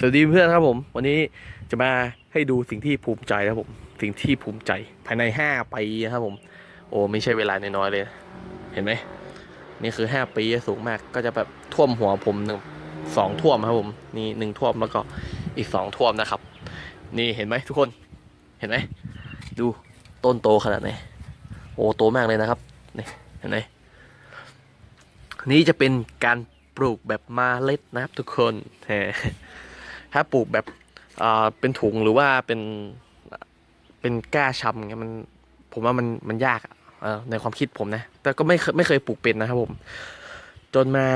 สวัสดีเพื่อนครับผม วันนี้จะมาให้ดูสิ่งที่ภูมิใจนะครับผม สิ่งที่ภูมิใจภายในห้าปีนะครับผม โอ้ไม่ใช่เวลาน้อยๆเลย เห็นไหมนี่คือห้าปีสูงมากก็จะแบบท่วมหัวผมหนึ่งสองท่วมครับผมนี่หนึ่งท่วมแล้วก็อีกสองท่วมนะครับ นี่เห็นไหมทุกคนเห็นไหมดูต้นโตขนาดไหนโอ้โตมากเลยนะครับนี่เห็นไหมนี่จะเป็นการปลูกแบบมาเล็ดนะครับทุกคนแหม ถ้าปลูกแบบเป็นถุงหรือว่าเป็นเป็นก้าชำเงี้ยมันผมว่ามันมันยากอะเอ่อในความคิดผมนะ แต่ก็ไม่เคยไม่เคยปลูกเป็นนะครับผม จนมา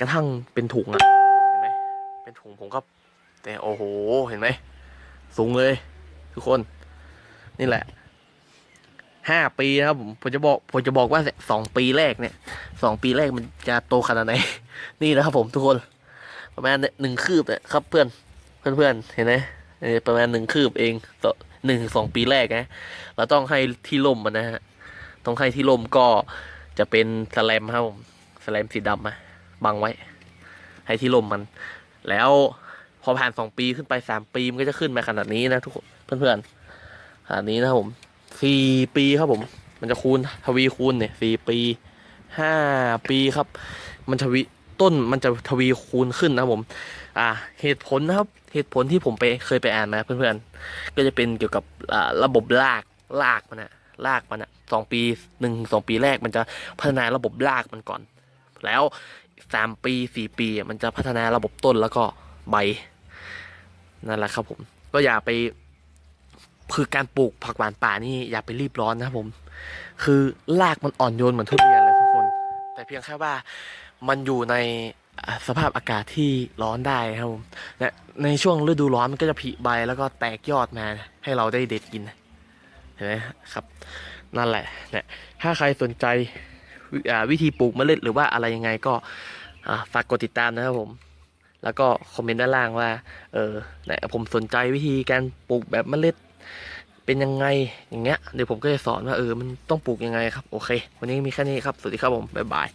กระทั่งเป็นถุงอะเห็นไหมเป็นถุงผมก็แต่โอ้โหเห็นไหมสูงเลย ทุกคน นี่แหละห้าปีนะครับผมผมจะบอกผมจะบอกว่าสองปีแรกเนี่ยสองปีแรกมันจะโตขนาดไหน นี่นะครับผมทุกคน ประมาณหนึ่งคืบเนี่ยครับเพื่อน เพื่อนๆเห็นไหมประมาณหนึ่งคืบเองต่อหนึ่งสองปีแรกนะเราต้องให้ที่ร่มมันนะฮะต้องให้ที่ร่มก็จะเป็นสแลมครับผมสแลมสีดำมาบังไว้ ให้ที่ร่มมัน แล้วพอผ่านสองปีขึ้นไปสามปีมันก็จะขึ้นมาขนาดนี้นะทุกเพื่อนเพื่อนๆขนาดนี้นะครับผมสี่ปีครับผม มันจะคูณทวีคูณเนี่ยสี่ปีห้าปีครับ มันทวี ต้นมันจะทวีคูณขึ้นนะผม อ่า เหตุผลนะครับ เหตุผลที่ผมไปเคยไปอ่านมาเพื่อนๆ ก็จะเป็นเกี่ยวกับระบบรากรากมันอะรากมันอะสองปีหนึ่งสองปีแรกมันจะพัฒนาระบบรากมันก่อน แล้วสามปีสี่ปีมันจะพัฒนาระบบต้นแล้วก็ใบนั่นแหละครับผม ก็อย่าไปคือการปลูกผักหวานป่านี่อย่าไปรีบร้อนนะครับผม คือรากมันอ่อนโยนเหมือนทุเรียนเลยทุกคน แต่เพียงแค่ว่า มันอยู่ในสภาพอากาศที่ร้อนได้ครับผมและในช่วงฤดูร้อนมันก็จะผลิใบแล้วก็แตกยอดมาให้เราได้เด็ดกินเห็นไหมครับ นั่นแหละเนี่ยถ้าใครสนใจวิธีปลูกเมล็ดหรือว่าอะไรยังไงก็ฝากกดติดตามนะครับผม แล้วก็คอมเมนต์ด้านล่างว่า เออเนี่ยผมสนใจวิธีการปลูกแบบเมล็ด เป็นยังไงอย่างเงี้ยเดี๋ยวผมก็จะสอนว่าเออมันต้องปลูกยังไงครับโอเค วันนี้มีแค่นี้ครับสวัสดีครับผมบ๊ายบาย